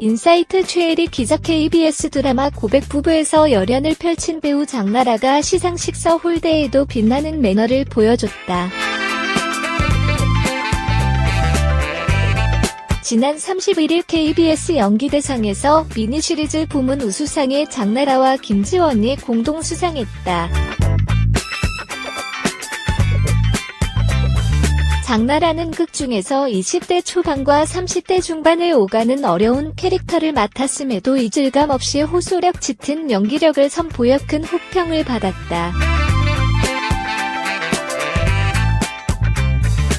인사이트 최애리 기자 KBS 드라마 고백 부부에서 열연을 펼친 배우 장나라가 시상식서 홀대에도 빛나는 매너를 보여줬다. 지난 31일 KBS 연기대상에서 미니 시리즈 부문 우수상에 장나라와 김지원이 공동 수상했다. 장나라는 극 중에서 20대 초반과 30대 중반을 오가는 어려운 캐릭터를 맡았음에도 이질감 없이 호소력 짙은 연기력을 선보여 큰 호평을 받았다.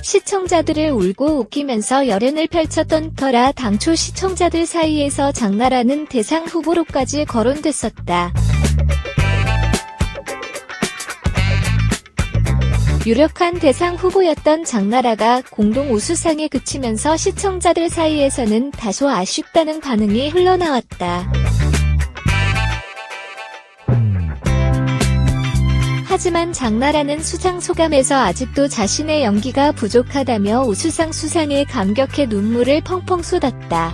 시청자들을 울고 웃기면서 열연을 펼쳤던 터라 당초 시청자들 사이에서 장나라는 대상 후보로까지 거론됐었다. 유력한 대상 후보였던 장나라가 공동 우수상에 그치면서 시청자들 사이에서는 다소 아쉽다는 반응이 흘러나왔다. 하지만 장나라는 수상 소감에서 아직도 자신의 연기가 부족하다며 우수상 수상에 감격해 눈물을 펑펑 쏟았다.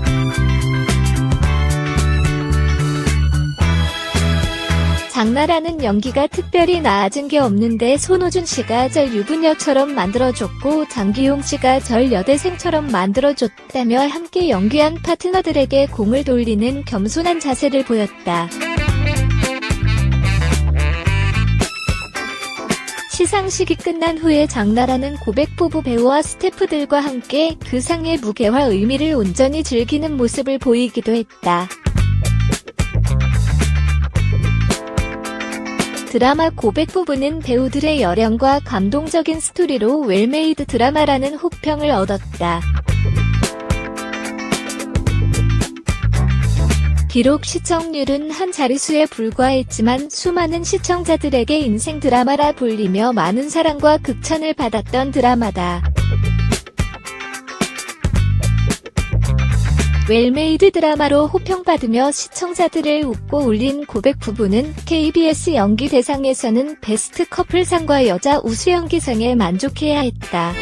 장나라는 연기가 특별히 나아진 게 없는데 손호준 씨가 절 유부녀처럼 만들어줬고 장기용 씨가 절 여대생처럼 만들어줬다며 함께 연기한 파트너들에게 공을 돌리는 겸손한 자세를 보였다. 시상식이 끝난 후에 장나라는 고백 부부 배우와 스태프들과 함께 그 상의 무게와 의미를 온전히 즐기는 모습을 보이기도 했다. 드라마 고백 부부는 배우들의 열연과 감동적인 스토리로 웰메이드 드라마라는 호평을 얻었다. 비록 시청률은 한 자릿수에 불과했지만 수많은 시청자들에게 인생 드라마라 불리며 많은 사랑과 극찬을 받았던 드라마다. 웰메이드 드라마로 호평받으며 시청자들을 웃고 울린 고백 부부는 KBS 연기 대상에서는 베스트 커플상과 여자 우수 연기상에 만족해야 했다.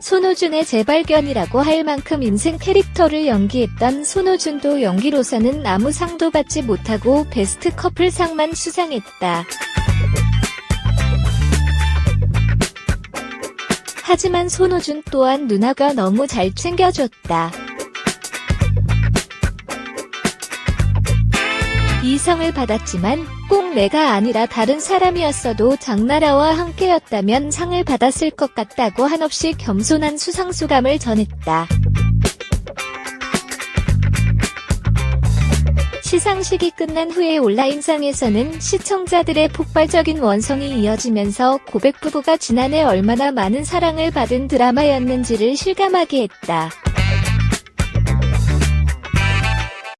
손호준의 재발견이라고 할 만큼 인생 캐릭터를 연기했던 손호준도 연기로서는 아무 상도 받지 못하고 베스트 커플상만 수상했다. 하지만 손호준 또한 누나가 너무 잘 챙겨줬다. 이 상을 받았지만 꼭 내가 아니라 다른 사람이었어도 장나라와 함께였다면 상을 받았을 것 같다고 한없이 겸손한 수상소감을 전했다. 시상식이 끝난 후에 온라인상에서는 시청자들의 폭발적인 원성이 이어지면서 고백 부부가 지난해 얼마나 많은 사랑을 받은 드라마였는지를 실감하게 했다.